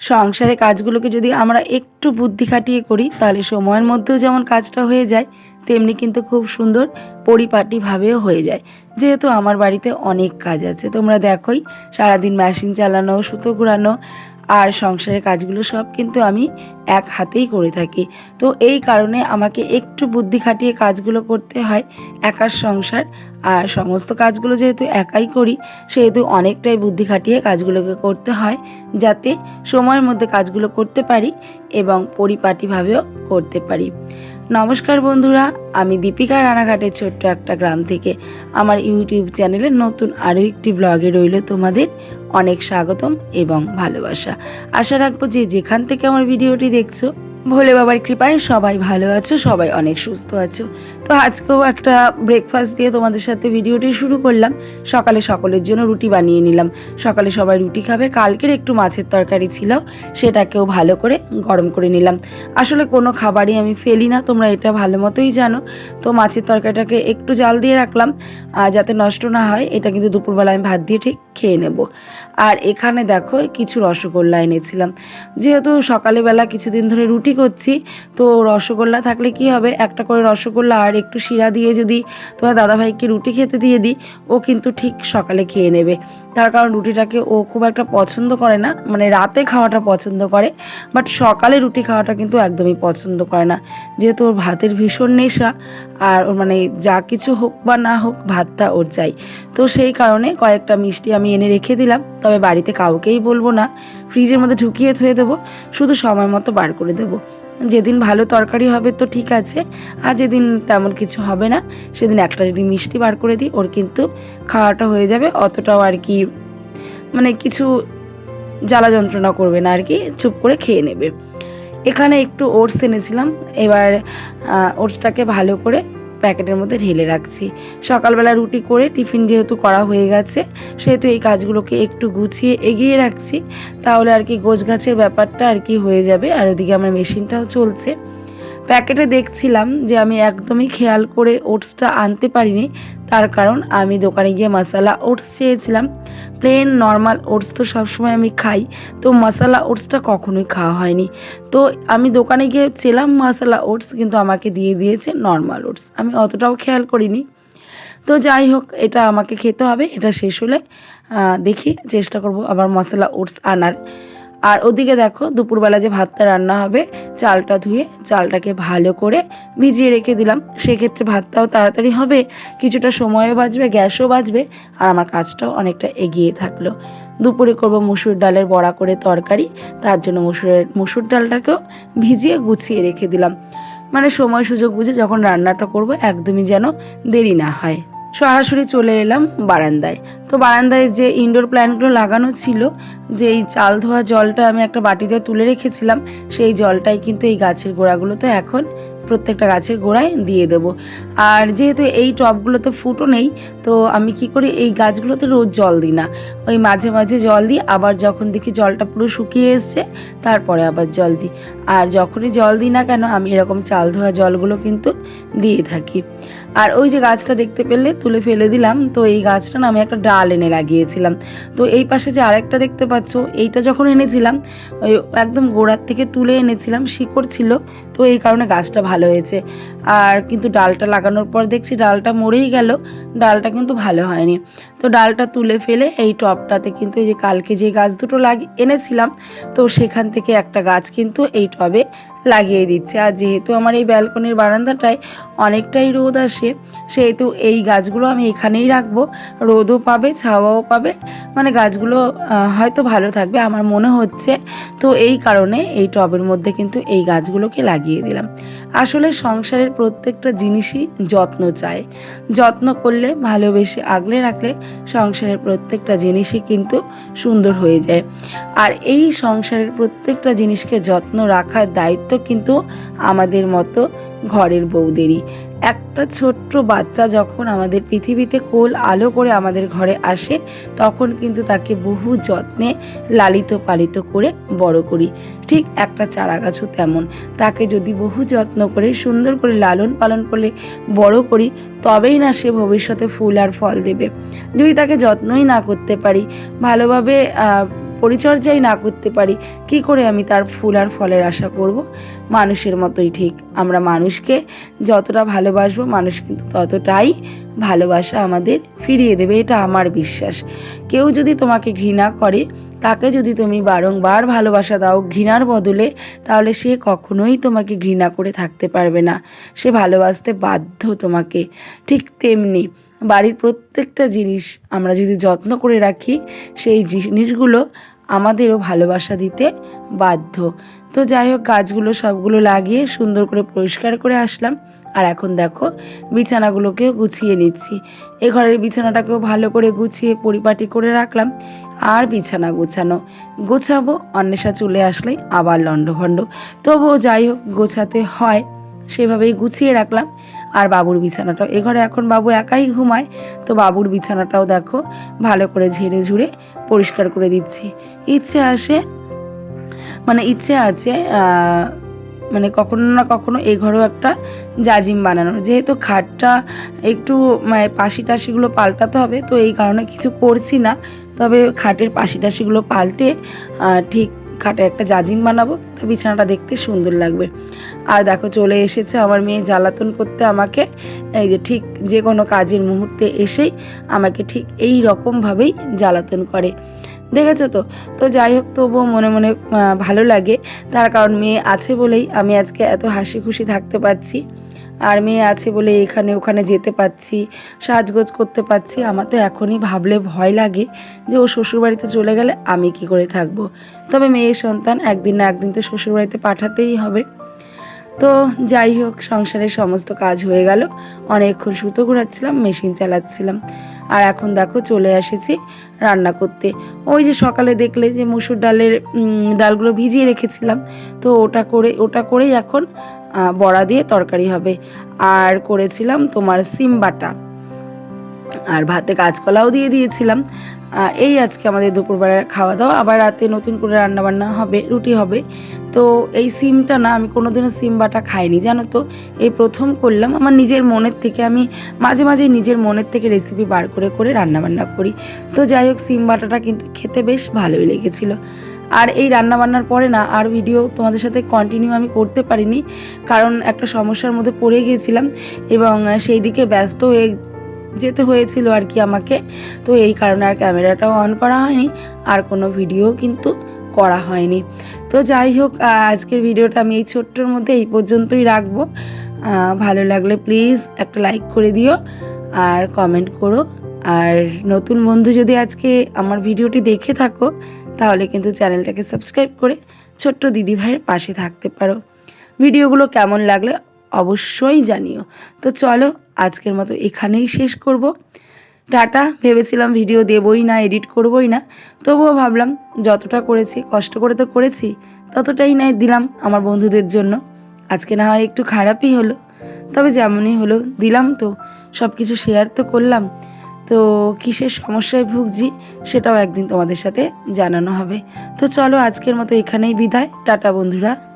সংসারে কাজগুলোকে যদি আমরা একটু বুদ্ধি খাটিয়ে করি, তাহলে সময়ের মধ্যেও যেমন কাজটা হয়ে যায়, তেমনি কিন্তু খুব সুন্দর পরিপাটিভাবেও হয়ে যায়। যেহেতু আমার বাড়িতে অনেক কাজ আছে, তোমরা দেখোই, সারাদিন মেশিন চালানো, সুতো ঘুরানো আর সংসারের কাজগুলো সব কিন্তু আমি এক হাতেই করে থাকি। তো এই কারণে আমাকে একটু বুদ্ধি খাটিয়ে কাজগুলো করতে হয় একার সংসার। আর সমস্ত কাজগুলো যেহেতু একাই করি, সেহেতু অনেকটাই বুদ্ধি খাটিয়ে কাজগুলোকে করতে হয় যাতে সময়ের মধ্যে কাজগুলো করতে পারি এবং পরিপাটিভাবেও করতে পারি। নমস্কার বন্ধুরা, আমি দীপিকা রানাঘাটের ছোট্ট একটা গ্রাম থেকে আমার ইউটিউব চ্যানেলে নতুন আরও একটি ব্লগে রইল তোমাদের অনেক স্বাগতম এবং ভালোবাসা। আশা রাখব যে যেখান থেকে আমার ভিডিওটি দেখছ ভোলে বাবার কৃপায় সবাই ভালো আছো, সবাই অনেক সুস্থ আছো। তো আজকেও একটা ব্রেকফাস্ট দিয়ে তোমাদের সাথে ভিডিওটি শুরু করলাম। সকালে সকলের জন্য রুটি বানিয়ে নিলাম। সকালে সবাই রুটি খাবে, কালকের একটু মাছের তরকারি ছিল, সেটাকেও ভালো করে গরম করে নিলাম। আসলে কোনো খাবারই আমি ফেলি না, তোমরা এটা ভালো মতোই জানো। তো মাছের তরকারিটাকে একটু জাল দিয়ে রাখলাম যাতে নষ্ট না হয়, এটা কিন্তু দুপুরবেলা আমি ভাত দিয়ে ঠিক খেয়ে নেব। আর এখানে দেখো কিছু রসগোল্লা এনেছিলাম। যেহেতু সকালবেলা কিছুদিন ধরে রুটি করছি, তো রসগোল্লা থাকলে কি হবে? একটা করে রসগোল্লা আর একটু শিরা দিয়ে যদি তোমার দাদাভাইকে রুটি খেতে দিয়ে দিই, ও কিন্তু ঠিক সকালে খেয়ে নেবে। তার কারণ রুটিটাকে ও খুব একটা পছন্দ করে না মানে রাতে খাওয়াটা পছন্দ করে বাট সকালে রুটি খাওয়াটা কিন্তু একদমই পছন্দ করে না। যেহেতু ওর ভাতের ভীষণ নেশা, আর ওর মানে যা কিছু হোক বা না হোক, ভাতটা ওর চাই। তো সেই কারণে কয়েকটা মিষ্টি আমি এনে রেখে দিলাম। বাড়িতে কাউকেই বলব না। ফ্রিজের মধ্যে ঢুকিয়ে থুয়ে দেবো, শুধু সময় মতো বার করে দেবো। যেদিন ভালো তরকারি হবে তো ঠিক আছে, আর যেদিন তেমন কিছু হবে না, সেদিন একটা যদি মিষ্টি বার করে দিই, ওর কিন্তু খাওয়াটা হয়ে যাবে, অতটাও আর কি মানে কিছু জ্বালা যন্ত্রণা করবে না আর কি, চুপ করে খেয়ে নেবে। এখানে একটু ওটস এনেছিলাম, এবার ওটসটাকে ভালো করে প্যাকেটের মধ্যে ঢেলে রাখছি। সকালবেলা রুটি করে টিফিন যেহেতু করা হয়ে গেছে, সেহেতু এই কাজগুলোকে একটু গুছিয়ে এগিয়ে রাখছি। তাহলে আর কি গোছ গাছের ব্যাপারটা আর কি হয়ে যাবে। আর ওদিকে আমার মেশিনটাও চলছে। প্যাকেটে দেখছিলাম যে আমি একদমই খেয়াল করে ওটসটা আনতে পারিনি। তার কারণ আমি দোকানে গিয়ে মশালা ওটস চেয়েছিলাম। প্লেন নর্মাল ওটস তো সবসময় আমি খাই। তো মশালা ওটসটা কখনোই খাওয়া হয়নি। তো আমি দোকানে গিয়ে চেলাম মশলা ওটস, কিন্তু আমাকে দিয়ে দিয়েছে নর্মাল ওটস। আমি অতটাও খেয়াল করিনি। তো যাই হোক, এটা আমাকে খেতে হবে। এটা শেষ হলে দেখি, চেষ্টা করব আবার মশলা ওটস আনার। আর ওদিকে দেখো, দুপুরবেলা যে ভাতটা রান্না হবে, চালটা ধুয়ে চালটাকে ভালো করে ভিজিয়ে রেখে দিলাম। সেক্ষেত্রে ভাতটাও তাড়াতাড়ি হবে, কিছুটা সময়ও বাঁচবে, গ্যাসও বাঁচবে, আর আমার কাজটাও অনেকটা এগিয়ে থাকল। দুপুরে করব মুসুর ডালের বড়া করে তরকারি, তার জন্য মুসুরের, মুসুর ডালটাকেও ভিজিয়ে গুছিয়ে রেখে দিলাম। মানে সময় সুযোগ বুঝে যখন রান্নাটা করব, একদমই যেন দেরি না হয়। সরাসরি চলে এলাম বারান্দায়। তো বারান্দায় যে ইনডোর প্ল্যান্টগুলো লাগানো ছিল যে এই চাল ধোয়া জলটা আমি একটা বাটিতে তুলে রেখেছিলাম, সেই জলটাই কিন্তু এই গাছের গোড়াগুলোতে এখন প্রত্যেকটা গাছের গোড়ায় দিয়ে দেব। আর যেহেতু এই টবগুলোতে ফুটো নেই, তো আমি কি করি, এই গাছগুলোতে রোজ জল দিই না। ওই মাঝে মাঝে জল দিই, আবার যখন দেখি জলটা পুরো শুকিয়ে এসছে, তারপরে আবার জল দিই। আর যখনই জল দিই না কেন, আমি এরকম চাল ধোয়া জলগুলো কিন্তু দিয়ে থাকি। আর ওই যে গাছটা দেখতে পেলে, তুলে ফেলে দিলাম, তো এই গাছটা না আমি একটা ডাল এনে লাগিয়েছিলাম। তো এই পাশে যে আরেকটা দেখতে পাচ্ছ, এইটা যখন এনেছিলাম, ওই একদম গোড়ার থেকে তুলে এনেছিলাম, শিকড় ছিল, তো এই কারণে গাছটা ভালো হয়েছে আর কিন্তু ডালটা লাগানোর পর দেখছি ডালটা মরেই গেল, ডালটা কিন্তু ভালো হয়নি। তো ডালটা তুলে ফেলে এই টবটাতে কিন্তু এই যে কালকে যে গাছ দুটো লাগি, এনেছিলাম, তো সেখান থেকে একটা গাছ কিন্তু এই টবে লাগিয়ে দিচ্ছে। আর যেহেতু আমার এই ব্যালকনির বারান্দাটায় অনেকটাই রোদ আসে, সেহেতু এই গাছগুলো আমি এখানেই রাখব। রোদও পাবে, ছাওয়াও পাবে মানে গাছগুলো হয়তো ভালো থাকবে আমার মনে হচ্ছে। তো এই কারণে এই টবের মধ্যে কিন্তু এই গাছগুলোকে লাগিয়ে দিলাম। আসলে সংসারের প্রত্যেকটা জিনিসই যত্ন চায়। যত্ন করলে, ভালোবেসে আগলে রাখলে সংসারের প্রত্যেকটা জিনিসই কিন্তু সুন্দর হয়ে যায়। আর এই সংসারের প্রত্যেকটা জিনিসকে যত্ন রাখার দায়িত্ব কিন্তু আমাদের মতো ঘরের বউদেরই। একটা ছোট্ট বাচ্চা যখন আমাদের পৃথিবীতে কোল আলো করে আমাদের ঘরে আসে, তখন কিন্তু তাকে বহু যত্নে লালিত পালিত করে বড় করি। ঠিক একটা চারা গাছও তেমন। তাকে যদি বহু যত্ন করে, সুন্দর করে লালন পালন করে বড় করি, তবেই না সে ভবিষ্যতে ফুল আর ফল দেবে। যদি তাকে যত্নই না করতে পারি, ভালোভাবে পরিচর্যাই না করতে পারি, কি করে আমি তার ফুল আর ফলের আশা করব? মানুষের মতোই ঠিক। আমরা মানুষকে যতটা ভালোবাসবো, মানুষ কিন্তু ততটাই ভালোবাসা আমাদের ফিরিয়ে দেবে, এটা আমার বিশ্বাস। কেউ যদি তোমাকে ঘৃণা করে, তাকে যদি তুমি বারংবার ভালোবাসা দাও ঘৃণার বদলে, তাহলে সে কখনোই তোমাকে ঘৃণা করে থাকতে পারবে না। সে ভালোবাসতে বাধ্য তোমাকে, ঠিক তেমনি। বাড়ির প্রত্যেকটা জিনিস আমরা যদি যত্ন করে রাখি, সেই জিনিসগুলো আমাদেরও ভালোবাসা দিতে বাধ্য। তো যাই হোক, গাছগুলো সবগুলো লাগিয়ে সুন্দর করে পরিষ্কার করে আসলাম। আর এখন দেখো, বিছানাগুলোকেও গুছিয়ে নিচ্ছি। এ ঘরের বিছানাটাকেও ভালো করে গুছিয়ে পরিপাটি করে রাখলাম। আর বিছানা গোছানো। গোছাবো, অন্বেষা চলে আসলেই আবার লণ্ডভণ্ড। তবুও যাই হোক, গোছাতে হয়। সেভাবেই গুছিয়ে রাখলাম। আর বাবুর বিছানাটাও। এ ঘরে এখন বাবু একাই ঘুমায়, তো বাবুর বিছানাটাও দেখো, ভালো করে ঝেড়ে ঝুড়ে পরিষ্কার করে দিচ্ছি। ইচ্ছে আসে মানে ইচ্ছে আছে মানে কখনো না কখনো এই ঘরেও একটা জাজিম বানানোর। যেহেতু খাটটা একটু মানে পাশি টাশিগুলো পাল্টাতে হবে, তো এই কারণে কিছু করছি না। তবে খাটের পাশি টাশিগুলো পাল্টে ঠিক খাটে একটা জাজিম বানাবো, তো বিছানাটা দেখতে সুন্দর লাগবে। আর দেখো, চলে এসেছে আমার মেয়ে জ্বালাতন করতে আমাকে। এই যে ঠিক যে কোনো কাজের মুহূর্তে এসেই আমাকে ঠিক এই রকমভাবেই জ্বালাতন করে। দেখেছ তো? তো যাই হোক, তবুও মনে মনে ভালো লাগে। তার কারণ মেয়ে আছে বলেই আমি আজকে এত হাসি খুশি থাকতে পারছি। আর মেয়ে আছে বলে এখানে ওখানে যেতে পারছি সাজগোজ করতে পারছি আমার তো এখনই ভাবলে ভয় লাগে যে ও শ্বশুরবাড়িতে চলে গেলে আমি কি করে থাকব। তবে মেয়ের সন্তান একদিন না একদিন তো শ্বশুরবাড়িতে পাঠাতেই হবে। তো যাই হোক, সংসারের সমস্ত কাজ হয়ে গেল। অনেকক্ষণ সুতো ঘোরাচ্ছিলাম, মেশিন চালাচ্ছিলাম। আর এখন দেখো চলে এসেছি রান্না করতে। ওই যে সকালে দেখলে যে মুসুর ডালের ডালগুলো ভিজিয়ে রেখেছিলাম, তো ওটা করে, ওটা করেই এখন বড়া দিয়ে তরকারি হবে। আর করেছিলাম তোমার সিম বাটা। আর ভাতে কাঁচকলাও দিয়ে দিয়েছিলাম। এই আজকে আমাদের দুপুরবেলার খাওয়া দাওয়া আবার রাতে নতুন করে রান্নাবান্না হবে, রুটি হবে। তো এই সিমটা না, আমি কোনোদিনও সিম বাটা খাইনি, জানো তো? এই প্রথম করলাম। আমার নিজের মনের থেকে, আমি মাঝে মাঝে নিজের মনের থেকে রেসিপি বার করে করে রান্নাবান্না করি। তো যাই হোক, সিম বাটাটা কিন্তু খেতে বেশ ভালোই লেগেছিল। আর এই রান্না বান্নার পরে না আর ভিডিও তোমাদের সাথে কন্টিনিউ আমি করতে পারিনি, কারণ একটা সমস্যার মধ্যে পড়ে গিয়েছিলাম এবং সেই দিকে ব্যস্ত হয়ে যেতে হয়েছিল আর কি আমাকে। তো এই কারণে আর ক্যামেরাটাও অন করা হয়নি, আর কোনো ভিডিও কিন্তু করা হয়নি। তো যাই হোক আজকের ভিডিওটা আমি এই ছোট্টর মধ্যে এই পর্যন্তই রাখব। ভালো লাগলে প্লিজ একটা লাইক করে দিও, আর কমেন্ট করো। আর নতুন বন্ধু যদি আজকে আমার ভিডিওটি দেখে থাকো তাহলে কিন্তু চ্যানেলটাকে সাবস্ক্রাইব করে ছোট্ট দিদি ভাইয়ের পাশে থাকতে পারো। ভিডিওগুলো কেমন লাগলে অবশ্যই জানিও। তো চলো আজকের মতো এখানেই শেষ করব। টাটা, ভেবেছিলাম ভিডিও দেবই না, এডিট করবই না। তবুও ভাবলাম যতটা করেছি, কষ্ট করে তো করেছি, ততটাই নাই দিলাম আমার বন্ধুদের জন্য। আজকে না হয় একটু খারাপই হলো, তবে যেমনই হলো দিলাম তো সব কিছু শেয়ার তো করলাম। তো কিসের সমস্যায় ভুগছি সেটাও একদিন তোমাদের সাথে জানানো হবে। তো চলো আজকের মতো এখানেই বিদায়। টাটা বন্ধুরা।